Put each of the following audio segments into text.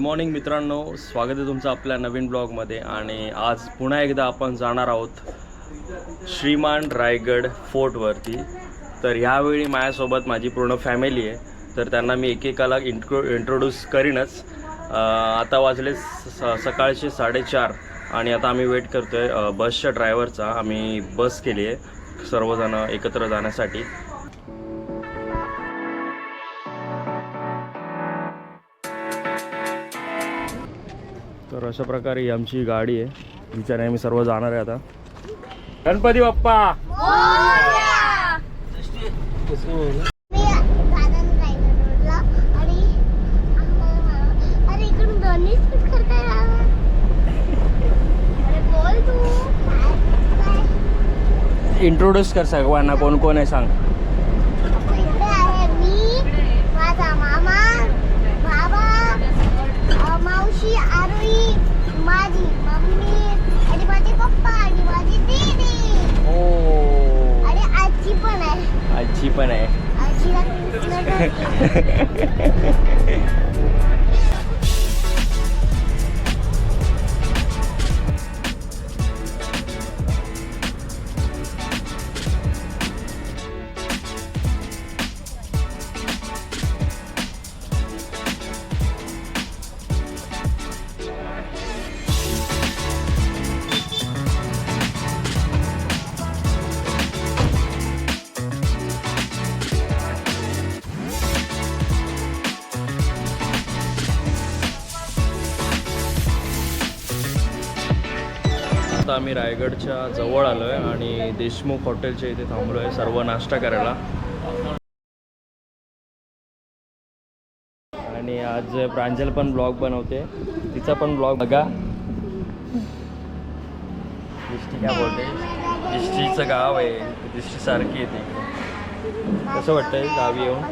Good morning मित्रांनो. स्वागत आहे तुमचं आपल्या नवीन ब्लॉगमध्ये. आणि आज पुन्हा एकदा आपण जाणार आहोत श्रीमान रायगड फोर्टवरती तर ह्यावेळी माझ्यासोबत माझी पूर्ण फॅमिली आहे. तर त्यांना मी एकेकाला इंट्रो इंट्रोड्यूस करीनच. आता वाजले स सकाळचे साडेचार आणि आता आम्ही वेट करतो आहे बसच्या ड्रायव्हरचा आम्ही बस केली आहे सर्वजणं एकत्र जाण्यासाठी. अशा प्रकारे ही आमची गाडी आहे. जिच्याने आम्ही सर्व जाणार आहे आता. गणपती बाप्पा! इंट्रोड्यूस कर सगळ्यांना कोण कोण आहे सांग इकडे आहे मी माझा मामा बाबा अ, मावशी आरोही माझी मम्मी आणि माझे पप्पा आणि माझी दीदी ओ आणि आजी पण आहे आजी पण आहे. आम्ही रायगडच्या जवळ आलो आहे आणि देशमुख हॉटेलच्या इथे थांबलो आहे सर्व नाश्ता करायला. आणि आज प्रांजल पण ब्लॉग बनवते. तिचा पण ब्लॉग बघा. दिष्टी काय बोलते? दिष्टीचं गाव आहे. दिष्टी सारखी येते कसं वाटतंय गावी येऊन?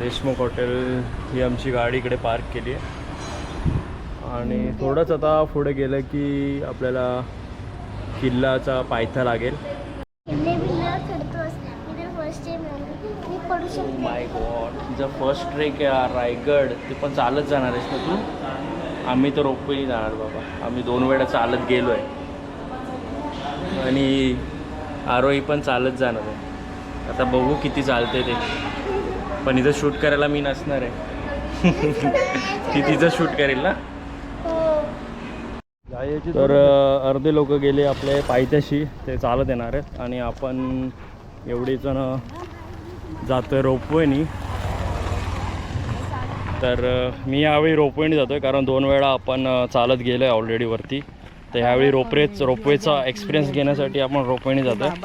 देशमुख हॉटेल ही आमची गाडी इकडे पार्क केली आहे. आणि थोडंच आता पुढे गेलं की आपल्याला किल्लाचा पायथा लागेल. माय गॉड तुझं फर्स्ट ट्रेक आहे रायगड. ते पण चालत जाणार आहेस ना तू? आम्ही तर रोपवेने जाणार बाबा. आम्ही दोन वेळा चालत गेलो आहे आणि आरोही पण चालत जाणार आहे. आता बघू किती चालते ते. पण इथं शूट करायला मी नसणार आहे. ती तिचं शूट करेल ना? तर अर्धे लोक गेले आपले पायथ्याशी ते चालत येणार आहेत. आणि आपण एवढी जण जातोय रोपवेनी. तर मी यावेळी रोपवेनी जातो आहे कारण दोन वेळा आपण चालत गेलो आहे ऑलरेडी वरती. तर ह्यावेळी रोपवेच रोपवेचा एक्सपिरियन्स घेण्यासाठी आपण रोपवेनी जातो आहे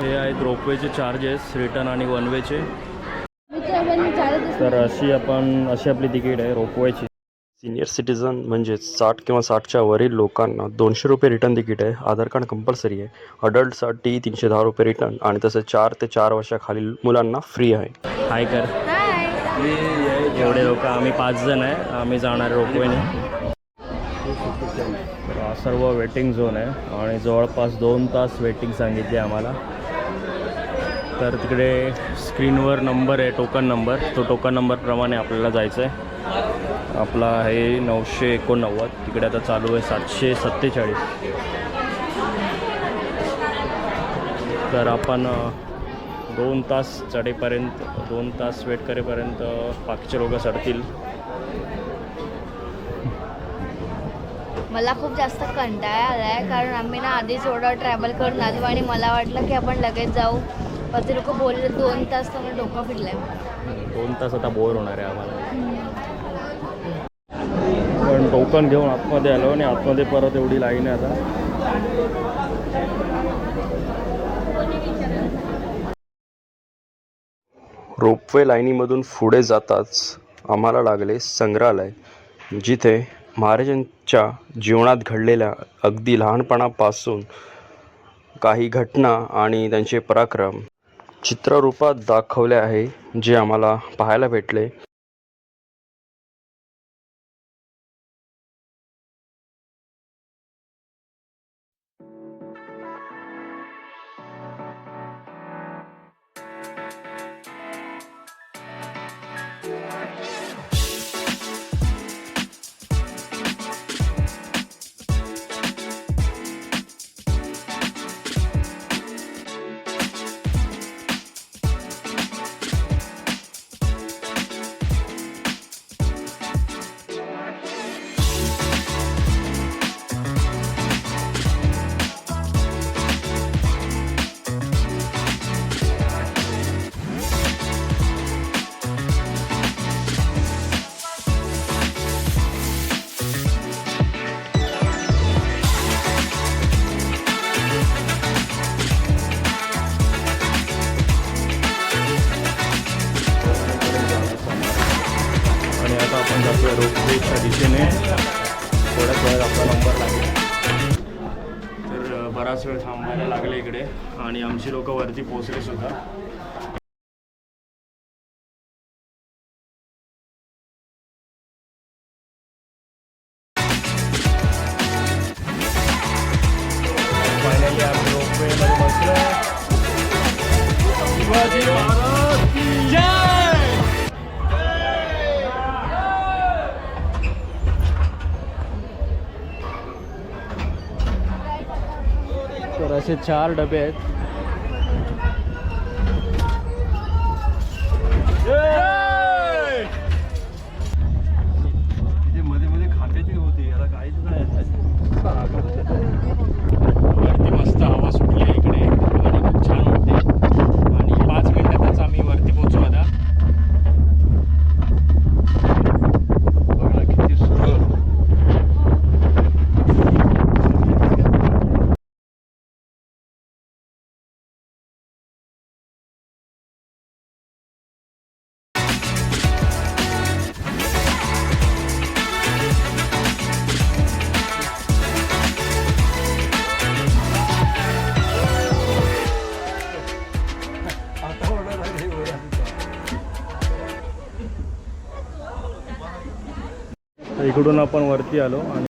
हे आहेत रोपवेचे चार्जेस रिटर्न आणि वन वेचे तर अशी आपण अशी आपली तिकीट आहे रोपवेची सिनियर सिटीजन म्हणजेच साठ किंवा साठच्या वरील लोकांना दोनशे रुपये रिटर्न तिकीट आहे. आधार कार्ड कंपल्सरी आहे. अडल्टसाठी तीनशे दहा रुपये रिटर्न आणि तसं चार ते चार वर्षाखालील मुलांना फ्री आहे. हाय कर. एवढे लोक आम्ही पाच जण आहे. आम्ही जाणार रोपवेने तर हा सर्व वेटिंग झोन आहे. आणि जवळपास दोन तास वेटिंग सांगितली आम्हाला. तर तिकडे स्क्रीनवर नंबर आहे टोकन नंबर. तो टोकन नंबरप्रमाणे आपल्याला जायचं आहे. आपला आहे नऊशे एकोणनव्वद. तिकडे आता चालू आहे सातशे सत्तेचाळीस. तर आपण दोन तास चढेपर्यंत दोन तास वेट करेपर्यंत बाकीचे लोक चढतील. मला खूप जास्त कंटाळा आला आहे कारण आम्ही ना आधीच एवढं ट्रॅव्हल करून आलो आणि मला वाटलं की आपण लगेच जाऊ. पण ते लोक बोलले दोन तास तर डोकं फिरलंय. दोन तास आता बोर होणार आहे आम्हाला. पण टोकन घेऊन आतमध्ये आलो आणि आतमध्ये परत एवढी लाईन आहे आता. रोपवे लाईनीमधून पुढे जाताच आम्हाला लागले संग्रहालय जिथे महाराजांच्या जीवनात घडलेल्या अगदी लहानपणापासून काही घटना आणि त्यांचे पराक्रम चित्ररूपात दाखवले आहे जे आम्हाला पाहायला भेटले. आपण जातोय रोपवेच्या दिशेने. थोड्याच वेळात आपला नंबर लागेल. तर बराच वेळ थांबायला लागले इकडे. आणि आमची लोकं वरती पोचले सुद्धा. तर असे चार डबे आहेत सोडून आपण वरती आलो आणि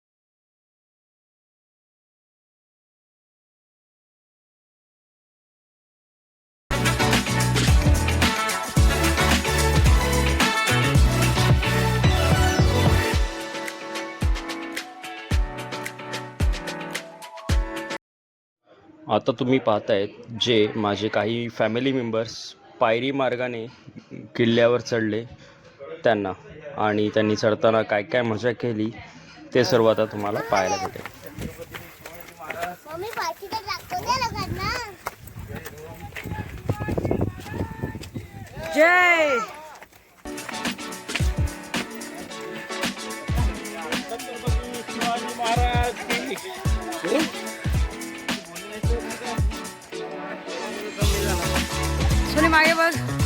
आता तुम्ही पाहतायत जे माझे काही फॅमिली मेंबर्स पायरी मार्गाने किल्ल्यावर चढले त्यांना. आणि त्यांनी चढताना काय काय मजा केली ते सर्व आता तुम्हाला पाहायला भेटेल. लोकांना. सोनी मागे बघ.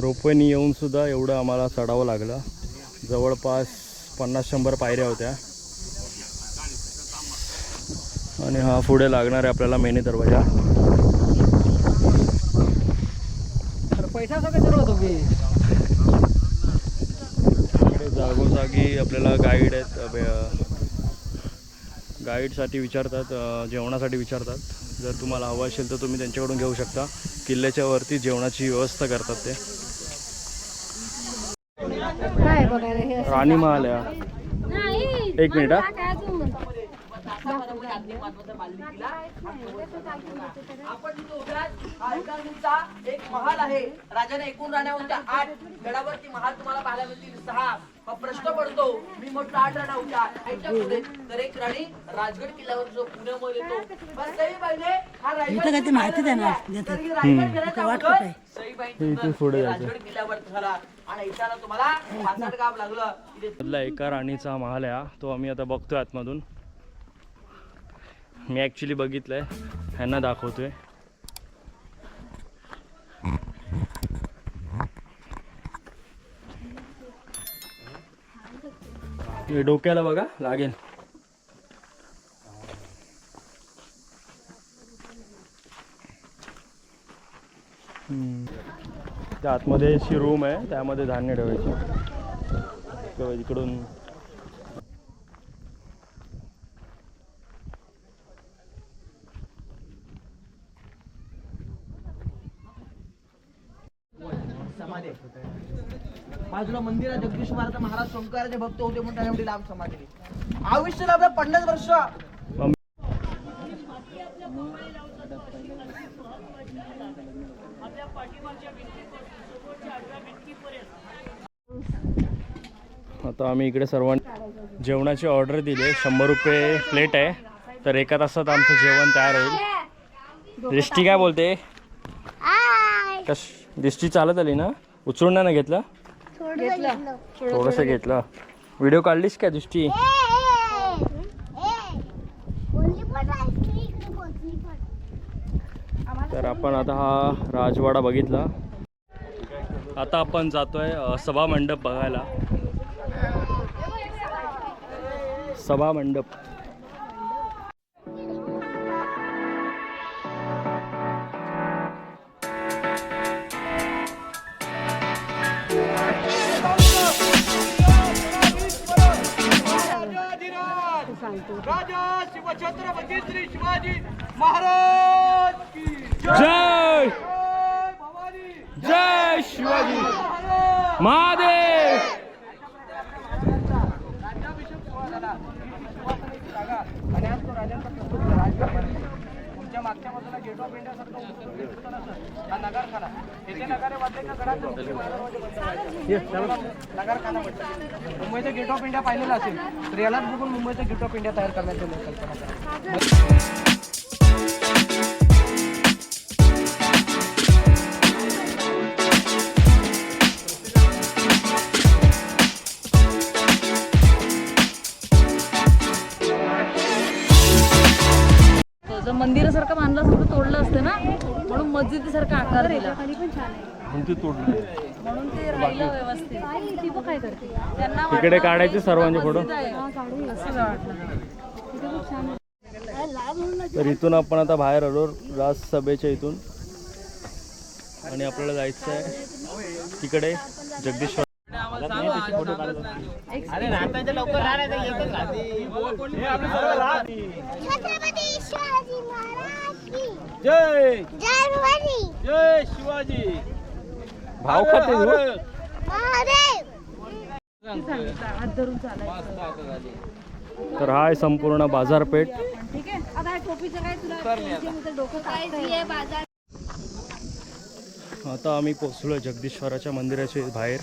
रोपवेनी येऊन सुद्धा एवढं आम्हाला चढावं लागलं. जवळपास पन्नास शंभर पायऱ्या होत्या. आणि हा पुढे लागणार आहे आपल्याला मेनी दरवाजा. जागोजागी आपल्याला गाईड आहेत गाईडसाठी विचारतात जेवणासाठी विचारतात. जर तुम्हाला हवं असेल तर तुम्ही त्यांच्याकडून घेऊ शकता. किल्ल्याच्या वरती जेवणाची व्यवस्था करतात ते काय बघायला हे राणी महाल आहे हा. एक मिनिट एक महाल आहे राजाने एकूण राण्या होत्या आठ गडावरती महाल तुम्हाला पाहायला मिळतील. सहा. हा प्रश्न पडतो मी म्हटलं आठ राण्या होत्या पुढे. तर एक राणी राजगड किल्ल्यावर जो पुण्यामध्ये येतो. पण सईबाईने हा रायगड माहिती रायगड किल्ल्यावर झाला. आणि तुम्हाला लागलं. एका राणीचा महाल आहे हा. तो आम्ही आता बघतोय आतमधून. मी ॲक्च्युली बघितलंय. ह्यांना दाखवतोय. डोक्याला बघा लागेल. त्या आतमध्ये अशी रूम आहे त्यामध्ये धान्य ठेवायची इकडून. बाजूला मंदिर आहे जगदीश महाराज महाराज शंकराचे भक्त होते म्हणून त्याच्यामध्ये लांब समाधी. आयुष्य लाभलं पन्नास वर्ष आता आम्ही इकडे सर्वांनी जेवणाची ऑर्डर दिली आहे. शंभर रुपये प्लेट आहे. तर एका तासात आमचं जेवण तयार होईल. दृष्टी काय बोलते? कश दृष्टी चालत आली ना? उचलून ना घेतलं? थोडं घेतलं थोडंसं घेतलं. व्हिडिओ काढलीस काय दृष्टी तर आपण आता हा राजवाडा बघितला. आता आपण जातोय सभा मंडप बघायला. सभा मंडप. राजा शिवछत्रपती श्री शिवाजी महाराज की जय। जय भवानी जय शिवाजी। महादेव राज्याभिषेक सोहळा झाला ही जी सुवासनेची जागा आणि आज तो राजांचा प्रसिद्ध राजगड तुमच्या मागच्या बाजूला गेट ऑफ इंडिया सारखं हा नगारखाना. नगारे वाजले का घरात नगारखाना मुंबईचं गेट ऑफ इंडिया पाहिलेलं असेल. तर यालाच बघून मुंबईचं गेट ऑफ इंडिया तयार करण्यात आली कल्पना करा. म्हणून ते राहिलं व्यवस्थित. ती बघ काय करते त्यांना वाटलं इकडे काढायचे सर्वांचे फोटो. असं वाटलं तर इथून आपण आता बाहेर आलो राजसभेच्या इथून. आणि आपल्याला जायचं आहे तिकडे जगदीश्वर. छत्रपती शिवाजी महाराज की. जय. भवानी. भाव खाते तू? चालायचं तर हा आहे संपूर्ण बाजारपेठ. ठीक आहे. आता आम्ही पोचलो जगदीश्वराच्या मंदिराच्या बाहेर.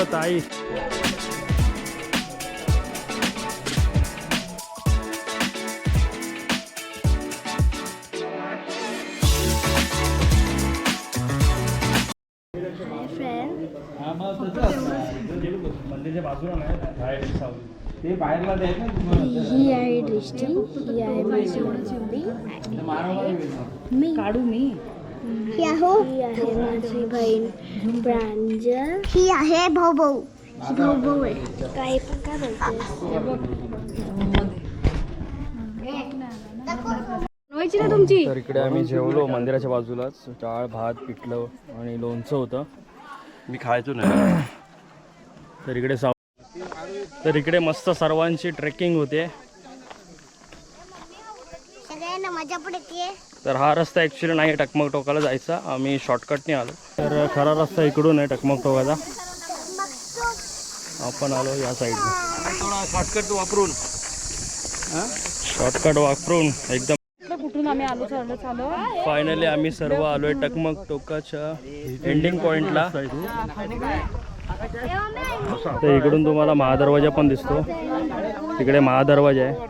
तेव्हा ताई मंदिरच्या बाजूला नाही ते बाहेरला ही आहे दृष्टी ही आहे माझी मी काढू मी ही आहे ही आहे माझी बहीण प्रांजल ही आहे भाऊ भाऊ ही भाऊ भाऊ आहे काही पण काय बनवायची ना तुमची? तर इकडे आम्ही जेवलो मंदिराच्या बाजूलाच. डाळ भात पिठलं आणि लोणचं होतं. मी खायचो नाही. तर इकडे साव तर इकडे मस्त सर्वांची ट्रेकिंग होते. सगळ्यांना मजा पडते तर हा रस्ता ॲक्च्युली नाही टकमक टोकाला जायचा. आम्ही शॉर्टकटने आलो. तर खरा रस्ता इकडून आहे टकमक टोकाचा आपण आलो या साईडने शॉर्टकट वापरून. शॉर्टकट वापरून एकदम कुठून आम्ही आलो चाललो चालू फायनली आम्ही सर्व आलोय टकमक टोकाच्या एंडिंग पॉइंटला तर इकडून तुम्हाला महादरवाजा पण दिसतो. तिकडे महादरवाजा आहे.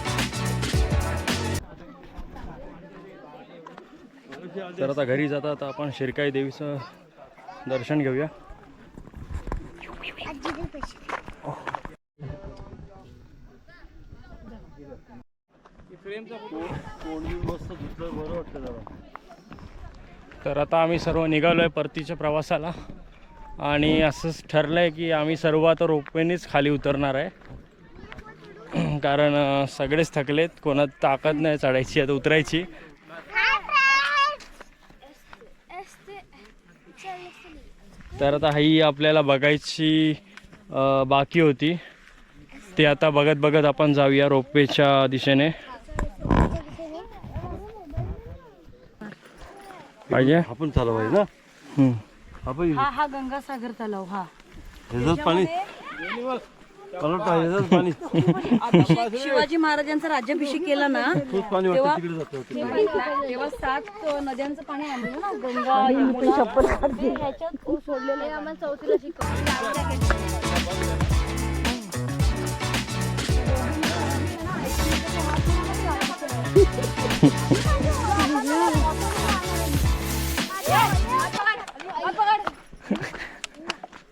तर आता घरी जाता आपण शिरकाई देवीचं दर्शन घेऊया. तर आता आम्ही सर्व निघालो आहे परतीच्या प्रवासाला. आणि असंच ठरलं आहे की आम्ही सर्व आता रोपवेनेच खाली उतरणार आहे. कारण सगळेच थकलेत कोणात ताकद नाही चढायची आता उतरायची. तर आता ही आपल्याला बघायची बाकी होती. ते आता बघत बघत आपण जाऊया रोपवेच्या दिशेने. पाहिजे? आपण चालू पाहिजे ना? हम्म. आपण हा हा गंगासागर तलाव हा. पाणी पाणी. अभिषेक शिवाजी महाराजांचा राज्याभिषेक केला ना तेव्हा- सात नद्यांचं पाणी आणलं ना गंगा यमुना. ह्याच्यात सोडलेलं आहे. आम्हाला चौथीला शिकवलं.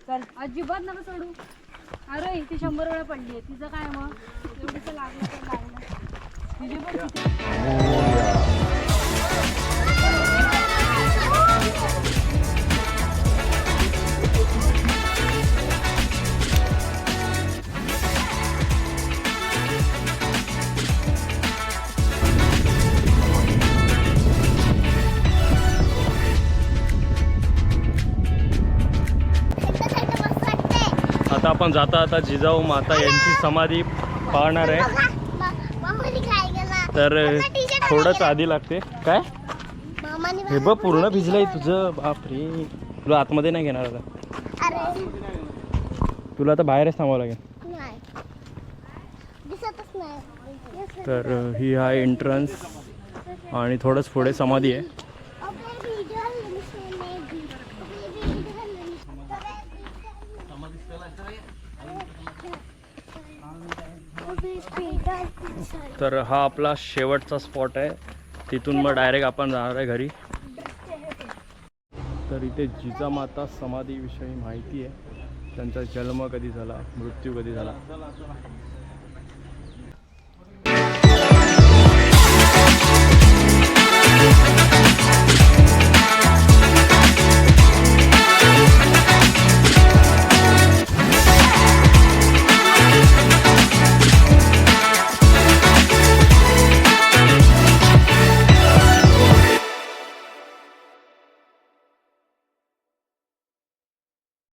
चल अजिबात नका सोडू. ती शंभर वेळा पडली आहे. तिचं काय मग? एवढीच लागलं तर लागलं तिची पण आता आपण जाता आता जिजाऊ माता यांची समाधी पाहणार आहे. तर थोडंच आधी लागते. काय? हे बघ पूर्ण भिजलंय तुझं. बापरे. तुला आतमध्ये नाही घेणार आता. तुला आता बाहेरच थांबावं लागेल. तर ही आहे एंट्रन्स आणि थोडंच पुढे समाधी आहे. तर हा आपला शेवटचा स्पॉट आहे. तिथून मग डायरेक्ट आपण जाणार आहे घरी. तर इथे जिजामाता समाधीविषयी माहिती आहे. त्यांचा जन्म कधी झाला मृत्यू कधी झाला?